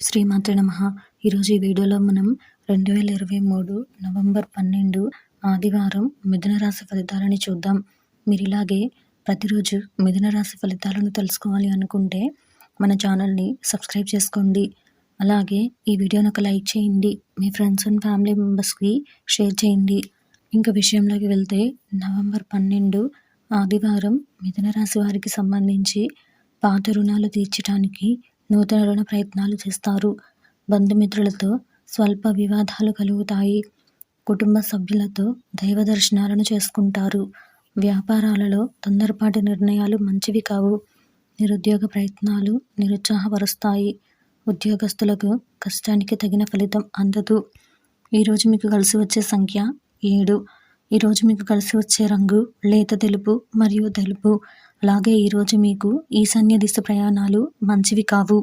శ్రీమాత నమ. ఈరోజు ఈ వీడియోలో మనం రెండు వేల ఇరవై మూడు నవంబర్ పన్నెండు ఆదివారం మిథున రాశి ఫలితాలని చూద్దాం. మీరు ఇలాగే ప్రతిరోజు మిథున రాశి ఫలితాలను తెలుసుకోవాలి అనుకుంటే మన ఛానల్ని సబ్స్క్రైబ్ చేసుకోండి. అలాగే ఈ వీడియోని ఒక లైక్ చేయండి. మీ ఫ్రెండ్స్ అండ్ ఫ్యామిలీ మెంబర్స్కి షేర్ చేయండి. ఇంకా విషయంలోకి వెళ్తే నవంబర్ పన్నెండు ఆదివారం మిథున రాశి వారికి సంబంధించి పాత రుణాలు తీర్చడానికి నూతన రుణ ప్రయత్నాలు చేస్తారు. బంధుమిత్రులతో స్వల్ప వివాదాలు కలుగుతాయి. కుటుంబ సభ్యులతో దైవ దర్శనాలను చేసుకుంటారు. వ్యాపారాలలో తొందరపాటి నిర్ణయాలు మంచివి కావు. నిరుద్యోగ ప్రయత్నాలు నిరుత్సాహపరుస్తాయి. ఉద్యోగస్తులకు కష్టానికి తగిన ఫలితం అందదు. ఈరోజు మీకు కలిసి వచ్చే సంఖ్య ఏడు. ఈరోజు మీకు కలిసి వచ్చే రంగు లేత తెలుపు మరియు తెలుపు. అలాగే ఈరోజు మీకు ఈశాన్య దిశ ప్రయాణాలు మంచివి కావు.